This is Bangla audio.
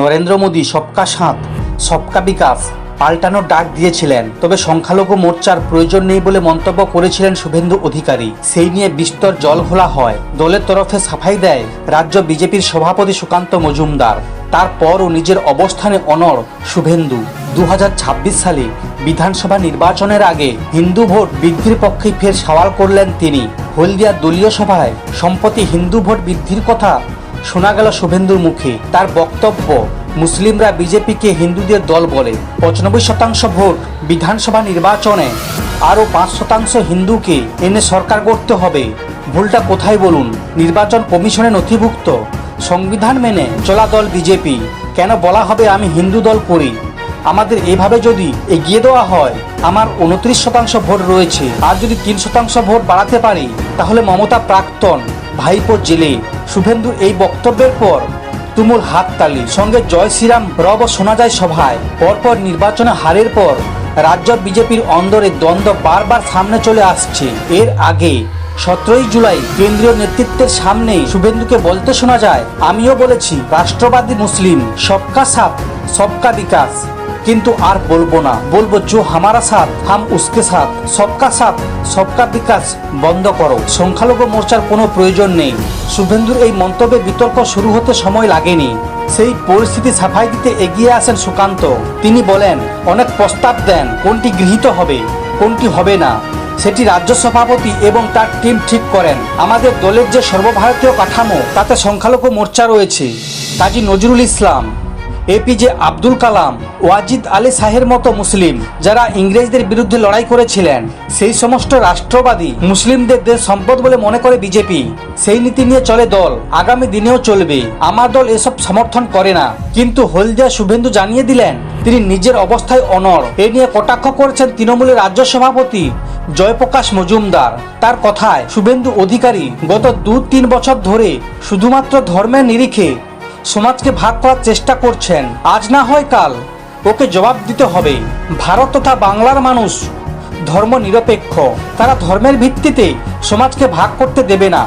নরেন্দ্র মোদী সবকা সাঁত সবকা বিকাশ পাল্টানোর ডাক দিয়েছিলেন। তবে সংখ্যালঘু মোর্চার প্রয়োজন নেই বলে মন্তব্য করেছিলেন শুভেন্দু অধিকারী। সেই নিয়ে বিস্তর জল ঘোলা হয়। দলের তরফে সাফাই দেয় রাজ্য বিজেপির সভাপতি সুকান্ত মজুমদার। তারপরও নিজের অবস্থানে অনড় শুভেন্দু। দু হাজার ছাব্বিশ সালে বিধানসভা নির্বাচনের আগে হিন্দু ভোট বৃদ্ধির পক্ষে ফের সওয়াল করলেন তিনি। হলদিয়া দলীয় সভায় সম্প্রতি হিন্দু ভোট বৃদ্ধির কথা শোনা গেল শুভেন্দুর মুখে। তার বক্তব্য, মুসলিমরা বিজেপিকে হিন্দুদের দল বলে। পঁচানব্বই শতাংশ ভোট বিধানসভা নির্বাচনে। আরও পাঁচ শতাংশ হিন্দুকে এনে সরকার করতে হবে। ভুলটা কোথায় বলুন? নির্বাচন কমিশনে নথিভুক্ত। সংবিধান মেনে চলা দল বিজেপি। কেন বলা হবে আমি হিন্দু দল করি? আমাদের এভাবে যদি এগিয়ে দেওয়া হয়, আমার উনত্রিশ শতাংশ ভোট রয়েছে। আর যদি তিন শতাংশ ভোট বাড়াতে পারি, তাহলে মমতা প্রাক্তন ভাইপো জেলে। শুভেন্দুর এই বক্তব্যের পর তুমুল হাততালি সঙ্গে জয় শ্রীরাম রব শোনা যায় সভায়। পরপর নির্বাচনে হারের পর রাজ্য বিজেপির অন্দরে দ্বন্দ্ব বারবার সামনে চলে আসছে। এর আগে সতেরোই জুলাই কেন্দ্রীয় নেতৃত্বের সামনে শুভেন্দুকে বলতে শোনা যায়, আমিও বলেছি, রাষ্ট্রবাদী মুসলিম, সবকা সাপ সবকা বিকাশ। কিন্তু আর বলব না। বলব জো হামারা সাথ, হাম উসকে সাথ, সবকা সাথ, সবকা বিকাশ বন্ধ করো। সংখ্যালঘু মোর্চার কোনো প্রয়োজন নেই। শুভেন্দুর এই মন্তব্যে বিতর্ক শুরু হতে সময় লাগেনি। সেই পরিস্থিতি সাফাই দিতে এগিয়ে আসেন সুকান্ত। তিনি বলেন, অনেক প্রস্তাব দেন, কোনটি গৃহীত হবে, কোনটি হবে না। সেটি রাজ্য সভাপতি এবং তার টিম ঠিক করেন। আমাদের দলের যে সর্বভারতীয় কাঠামো, তাতে সংখ্যালঘু মোর্চা রয়েছে। কাজী নজরুল ইসলাম এপিজে আব্দুল কালাম, ওয়াজিদ আলী শাহের মতো মুসলিম যারা ইংরেজদের বিরুদ্ধে লড়াই করেছিলেন। সেই সমস্ত রাষ্ট্রবাদী মুসলিমদের দেশ সম্পদ বলে মনে করে বিজেপি। সেই নীতি নিয়ে চলে দল, আগামী দিনেও চলবে। আমার দল এসব সমর্থন করে না। কিন্তু হলদিয়া শুভেন্দু জানিয়ে দিলেন, তিনি নিজের অবস্থায় অনড়। এ নিয়ে কটাক্ষ করেছেন তৃণমূলের রাজ্য সভাপতি জয়প্রকাশ মজুমদার। তার কথায় শুভেন্দু অধিকারী গত দু তিন বছর ধরে শুধুমাত্র ধর্মের নিরিখে সমাজকে ভাগ করার চেষ্টা করছেন। আজ না হয় কাল ওকে জবাব দিতে হবে। ভারত তথা বাংলার মানুষ ধর্ম নিরপেক্ষ তারা ধর্মের ভিত্তিতে সমাজকে ভাগ করতে দেবে না।